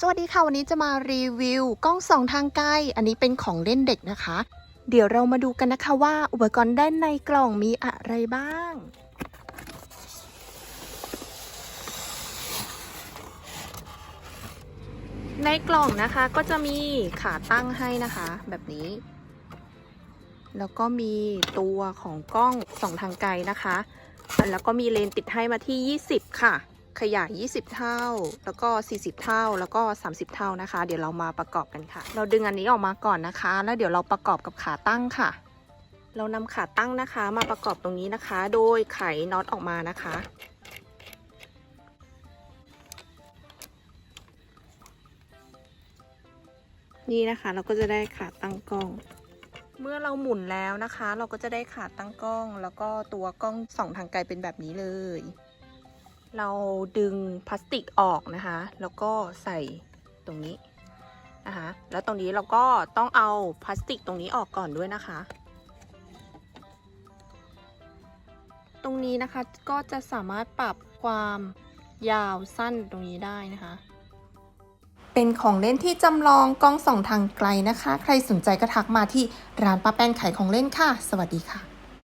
สวัสดีค่ะ วันนี้จะมารีวิวกล้องส่องทางไกล อันนี้เป็นของเล่นเด็กนะคะ เดี๋ยวเรามาดูกันนะคะว่าอุปกรณ์ด้านในกล่องมีอะไรบ้าง ในกล่องนะคะก็จะมีขาตั้งให้นะคะ แบบนี้ แล้วก็มีตัวของกล้องส่องทางไกลนะคะ แล้วก็มีเลนส์ติดให้มาที่ 20 ค่ะ ขยาย 20 เท่า แล้วก็ 40 เท่า แล้วก็ 30 เท่านะคะ เดี๋ยวเรามาประกอบกันค่ะ เราดึงอันนี้ออกมาก่อนนะคะ แล้วเดี๋ยวเราประกอบกับขาตั้งค่ะ เรานำขาตั้งนะคะมาประกอบตรงนี้นะคะ โดยไขน็อตออกมานะคะ นี่นะคะเราก็จะได้ขาตั้งกล้องเมื่อเราหมุนแล้วนะคะ เราก็จะได้ขาตั้งกล้อง แล้วก็ตัวกล้องส่องทางไกลเป็นแบบนี้เลย เราดึงพลาสติกออกนะคะ แล้วก็ใส่ตรงนี้นะคะ แล้วตรงนี้เราก็ต้องเอาพลาสติกตรงนี้ออกก่อนด้วยนะคะ ตรงนี้นะคะก็จะสามารถปรับความยาวสั้นตรงนี้ได้นะคะ เป็นของเล่นที่จำลองกล้องส่องทางไกลนะคะ ใครสนใจก็ทักมาที่ร้านป้าแป้นขายของเล่นค่ะ สวัสดีค่ะ